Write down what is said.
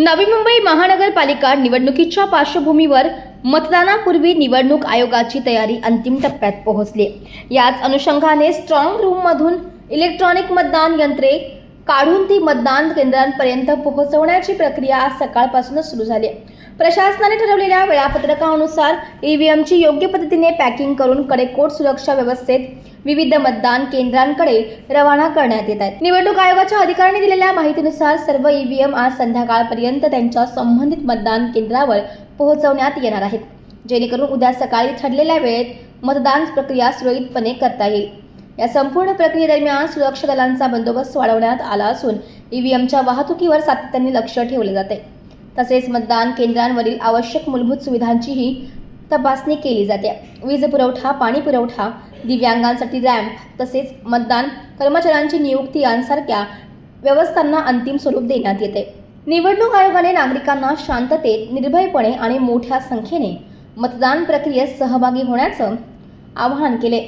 नवी मुंबई महानगरपालिका निवडणुकीच्या पार्श्वभूमीवर मतदानापूर्वी निवडणूक आयोगाची तयारी अंतिम टप्प्यात पोहोचली. याच अनुषंगाने स्ट्रॉंग रूममधून इलेक्ट्रॉनिक मतदान यंत्रे काढून ती मतदान केंद्रांपर्यंत पोहोचवण्याची प्रक्रिया आज सकाळपासूनच सुरू झाली. प्रशासनाने ठरवलेल्या वेळापत्रकानुसार ईव्हीएमची योग्य पद्धतीने पॅकिंग करून कडेकोट सुरक्षा व्यवस्थेत विविध मतदान केंद्रांकडे रवाना करण्यात येत आहेत निवडणूक आयोगाच्या अधिकाऱ्यांनी दिलेल्या माहितीनुसार सर्व ईव्हीएम आज संध्याकाळपर्यंत त्यांच्या संबंधित मतदान केंद्रावर पोहोचवण्यात येणार आहेत जेणेकरून उद्या सकाळी ठरलेल्या वेळेत मतदान प्रक्रिया सुरळीतपणे करता येईल. या संपूर्ण प्रक्रियेदरम्यान सुरक्षा दलांचा बंदोबस्त वाढवण्यात आला असून ईव्हीएमच्या वाहतुकीवर सातत्याने लक्ष ठेवले जाते. तसेच मतदान केंद्रांवरील आवश्यक मूलभूत सुविधांचीही तपासणी केली जाते. वीज पुरवठा पाणी पुरवठा दिव्यांगांसाठी रॅम्प तसेच मतदान कर्मचाऱ्यांची नियुक्ती यांसारख्या व्यवस्थांना अंतिम स्वरूप देण्यात येते. निवडणूक आयोगाने नागरिकांना शांततेत निर्भयपणे आणि मोठ्या संख्येने मतदान प्रक्रियेत सहभागी होण्याचं आवाहन केले.